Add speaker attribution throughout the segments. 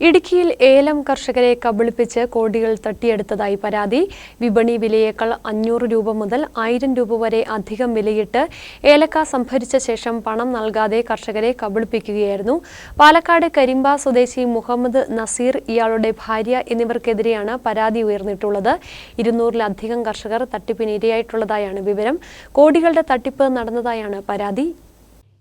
Speaker 1: ഇടുക്കിയിൽ ഏലം കർഷകരെ കബളിപ്പിച്ച് കോടികൾ തട്ടിയെടുത്തതായി പരാതി. വിപണി വിലയേക്കാൾ അഞ്ഞൂറ് രൂപ മുതൽ ആയിരം രൂപ വരെ അധികം വിലയിട്ട് ഏലക്ക സംഭരിച്ച ശേഷം പണം നൽകാതെ കർഷകരെ കബളിപ്പിക്കുകയായിരുന്നു. പാലക്കാട് കരിമ്പ സ്വദേശി മുഹമ്മദ് നസീർ ഇയാളുടെ ഭാര്യ എന്നിവർക്കെതിരെയാണ് പരാതി ഉയർന്നിട്ടുള്ളത്. ഇരുന്നൂറിലധികം കർഷകർ തട്ടിപ്പിന് ഇരയായിട്ടുള്ളതായാണ് വിവരം. കോടികളുടെ തട്ടിപ്പ് നടന്നതായാണ് പരാതി.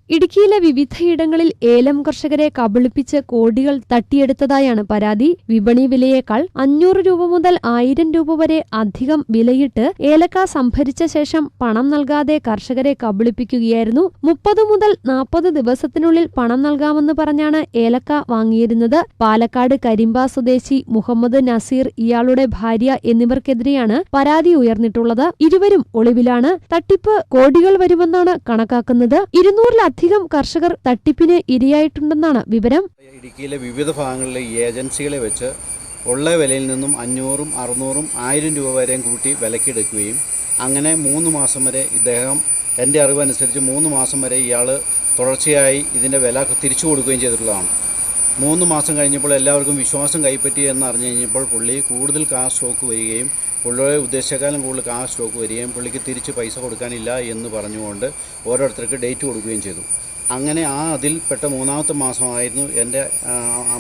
Speaker 1: ഇടുക്കിയിലെ വിവിധയിടങ്ങളിൽ ഏലം കർഷകരെ കബളിപ്പിച്ച് കോടികൾ തട്ടിയെടുത്തതായാണ് പരാതി. വിപണി വിലയേക്കാൾ അഞ്ഞൂറ് രൂപ മുതൽ ആയിരം രൂപ വരെ അധികം വിലയിട്ട് ഏലക്ക സംഭരിച്ച ശേഷം പണം നൽകാതെ കർഷകരെ കബളിപ്പിക്കുകയായിരുന്നു. മുപ്പത് മുതൽ നാൽപ്പത് ദിവസത്തിനുള്ളിൽ പണം നൽകാമെന്ന് പറഞ്ഞാണ് ഏലക്ക വാങ്ങിയിരുന്നത്. പാലക്കാട് കരിമ്പ സ്വദേശി മുഹമ്മദ് നസീർ ഇയാളുടെ ഭാര്യ എന്നിവർക്കെതിരെയാണ് പരാതി ഉയർന്നിട്ടുള്ളത്. ഇരുവരും ഒളിവിലാണ്. തട്ടിപ്പ് കോടികൾ വരുമെന്നാണ് കണക്കാക്കുന്നത്. ഇരുന്നൂറിലധികം കർഷകർ തട്ടിപ്പിന് ഇരയായിട്ടുണ്ടെന്നാണ് വിവരം.
Speaker 2: ഇടുക്കിയിലെ വിവിധ ഭാഗങ്ങളിലെ ഏജൻസികളെ വെച്ച് ഉള്ള വിലയിൽ നിന്നും അഞ്ഞൂറും അറുന്നൂറും ആയിരം രൂപ വരെയും കൂട്ടി വിലക്കെടുക്കുകയും അങ്ങനെ മൂന്ന് മാസം വരെ ഇദ്ദേഹം എന്റെ അറിവനുസരിച്ച് മൂന്ന് മാസം വരെ ഇയാൾ തുടർച്ചയായി ഇതിന്റെ വില തിരിച്ചു കൊടുക്കുകയും ചെയ്തിട്ടുള്ളതാണ്. മൂന്ന് മാസം കഴിഞ്ഞപ്പോൾ എല്ലാവർക്കും വിശ്വാസം കൈപ്പറ്റി എന്ന് അറിഞ്ഞു കഴിഞ്ഞപ്പോൾ പുള്ളി കൂടുതൽ കാശ് സ്റ്റോക്ക് വരികയും പുള്ളിയുടെ ഉദ്ദേശിച്ചക്കാലം കൂടുതൽ കാശ് സ്റ്റോക്ക് വരികയും പുള്ളിക്ക് തിരിച്ച് പൈസ കൊടുക്കാനില്ല എന്ന് പറഞ്ഞുകൊണ്ട് ഓരോരുത്തർക്ക് ഡേറ്റ് കൊടുക്കുകയും ചെയ്തു. അങ്ങനെ ആ അതിൽപ്പെട്ട മൂന്നാമത്തെ മാസമായിരുന്നു എന്റെ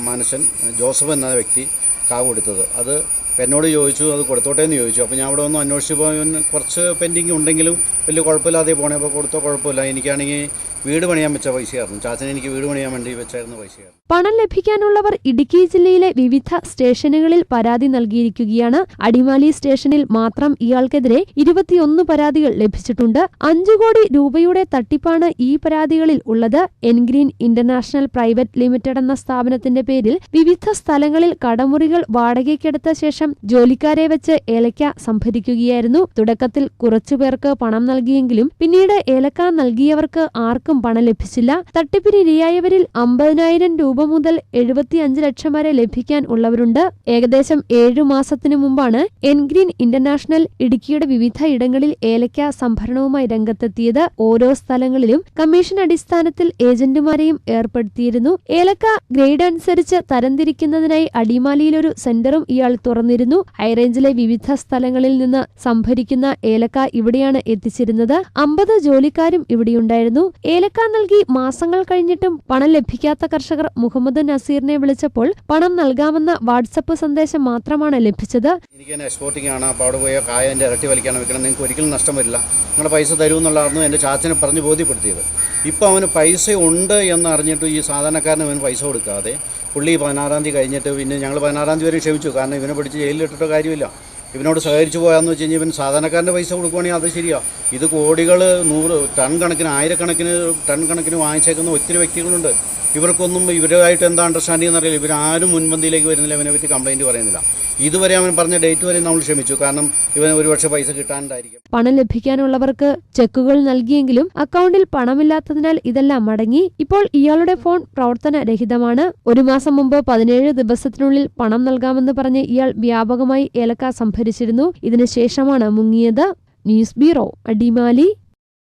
Speaker 2: മനുഷ്യൻ ജോസഫ് എന്ന വ്യക്തി കാവ് കൊടുത്തത്. അത് എന്നോട് ചോദിച്ചു അത് കൊടുത്തോട്ടെ? എന്ന് ചോദിച്ചു. അപ്പോൾ ഞാൻ അവിടെ ഒന്ന് അന്വേഷിച്ചപ്പോൾ ഇവന് കുറച്ച് പെൻഡിങ് ഉണ്ടെങ്കിലും വലിയ കുഴപ്പമില്ലാതെ പോണേ. അപ്പോൾ കൊടുത്തോ കുഴപ്പമില്ല. എനിക്കാണെങ്കിൽ വീട് പണിയാൻ വെച്ച പൈസയായിരുന്നു. ചാച്ചന് എനിക്ക് വീട് പണിയാൻ വേണ്ടി വെച്ചായിരുന്നു പൈസയായിരുന്നു.
Speaker 1: പണം ലഭിക്കാനുള്ളവർ ഇടുക്കി ജില്ലയിലെ വിവിധ സ്റ്റേഷനുകളിൽ പരാതി നൽകിയിരിക്കുകയാണ്. അടിമാലി സ്റ്റേഷനിൽ മാത്രം ഇയാൾക്കെതിരെ ഇരുപത്തിയൊന്ന് പരാതികൾ ലഭിച്ചിട്ടുണ്ട്. അഞ്ചു കോടി രൂപയുടെ തട്ടിപ്പാണ് ഈ പരാതികളിൽ ഉള്ളത്. എൻഗ്രീൻ ഇന്റർനാഷണൽ പ്രൈവറ്റ് ലിമിറ്റഡ് എന്ന സ്ഥാപനത്തിന്റെ പേരിൽ വിവിധ സ്ഥലങ്ങളിൽ കടമുറികൾ വാടകയ്ക്കെടുത്ത ശേഷം ജോലിക്കാരെ വെച്ച് ഏലക്ക സംഭരിക്കുകയായിരുന്നു. തുടക്കത്തിൽ കുറച്ചുപേർക്ക് പണം നൽകിയെങ്കിലും പിന്നീട് ഏലക്ക നൽകിയവർക്ക് ആർക്കും പണം ലഭിച്ചില്ല. തട്ടിപ്പിനിരയായവരിൽ അമ്പതിനായിരം രൂപ മുതൽ എഴുപത്തിയഞ്ച് ലക്ഷം വരെ ലഭിക്കാൻ ഉള്ളവരുണ്ട്. ഏകദേശം ഏഴു മാസത്തിനു മുമ്പാണ് എൻഗ്രീൻ ഇന്റർനാഷണൽ ഇടുക്കിയുടെ വിവിധ ഇടങ്ങളിൽ ഏലക്ക സംഭരണവുമായി രംഗത്തെത്തിയത്. ഓരോ സ്ഥലങ്ങളിലും കമ്മീഷൻ അടിസ്ഥാനത്തിൽ ഏജന്റുമാരെയും ഏർപ്പെടുത്തിയിരുന്നു. ഏലക്ക ഗ്രേഡ് അനുസരിച്ച് തരംതിരിക്കുന്നതിനായി അടിമാലിയിലൊരു സെന്ററും ഇയാൾ തുറന്നിരുന്നു. ഹൈറേഞ്ചിലെ വിവിധ സ്ഥലങ്ങളിൽ നിന്ന് സംഭരിക്കുന്ന ഏലക്ക ഇവിടെയാണ് എത്തിച്ചിരുന്നത്. അമ്പത് ജോലിക്കാരും ഇവിടെയുണ്ടായിരുന്നു. ഏലക്ക നൽകി മാസങ്ങൾ കഴിഞ്ഞിട്ടും പണം ലഭിക്കാത്ത കർഷകർ മുഹമ്മദ് നസീറിനെ വിളിച്ചപ്പോൾ പണം നൽകാമെന്ന വാട്സപ്പ് സന്ദേശം മാത്രമാണ് ലഭിച്ചത്.
Speaker 2: എനിക്ക് എക്സ്പോർട്ടിംഗ് ആണ്. അപ്പോൾ അവിടെ പോയ കായ ഇരട്ടി വലിക്കാണ് നിങ്ങൾക്ക് ഒരിക്കലും നഷ്ടം വരില്ല. നിങ്ങളുടെ പൈസ തരുമെന്നുള്ളതായിരുന്നു എന്റെ ചാച്ചനെ പറഞ്ഞ് ബോധ്യപ്പെടുത്തിയത്. ഇപ്പോൾ അവന് പൈസ ഉണ്ട് എന്ന് അറിഞ്ഞിട്ട് ഈ സാധാരണക്കാരന് അവന് പൈസ കൊടുക്കാതെ പുള്ളി പതിനാറാം തീയതി കഴിഞ്ഞിട്ട് പിന്നെ ഞങ്ങൾ പതിനാറാം തീയതി വരെ ക്ഷമിച്ചു. കാരണം ഇവനെ പിടിച്ച് ജയിലിലിട്ടിട്ടോ കാര്യമില്ല. ഇവനോട് സഹകരിച്ചു പോയാന്ന് വെച്ച് കഴിഞ്ഞാൽ ഇവൻ സാധാരണക്കാരന്റെ പൈസ കൊടുക്കുവാണെങ്കിൽ അത് ശരിയാ. ഇത് കോടികൾ നൂറ് ടൺ കണക്കിന് ആയിരക്കണക്കിന് ടൺ കണക്കിന് വാങ്ങിച്ചേക്കുന്ന ഒത്തിരി വ്യക്തികളുണ്ട്. ഇവർക്കൊന്നും ഇവരുമായിട്ട് എന്താ അണ്ടർസ്റ്റാൻഡിംഗ് എന്നറിയില്ല ഇവരാരും മുൻപന്തിയിലേക്ക് വരുന്നില്ല ഇവനെ പറ്റി കംപ്ലൈന്റ് പറയുന്നില്ല. ഇതുവരെ അവൻ പറഞ്ഞ ഡേറ്റ് വരെ നമ്മൾ ക്ഷമിച്ചു. കാരണം ഇവന് ഒരുപക്ഷെ പൈസ കിട്ടാണ്ടായിരിക്കും.
Speaker 1: പണം ലഭിക്കാനുള്ളവർക്ക് ചെക്കുകൾ നൽകിയെങ്കിലും അക്കൗണ്ടിൽ പണമില്ലാത്തതിനാൽ ഇതെല്ലാം മടങ്ങി. ഇപ്പോൾ ഇയാളുടെ ഫോൺ പ്രവർത്തന രഹിതമാണ് ഒരു മാസം മുമ്പ് പതിനേഴ് ദിവസത്തിനുള്ളിൽ പണം നൽകാമെന്ന് പറഞ്ഞ് ഇയാൾ വ്യാപകമായി ഏലക്ക സംഭരിച്ചിരുന്നു. ഇതിനുശേഷമാണ് മുങ്ങിയത്. News bureau Adimali.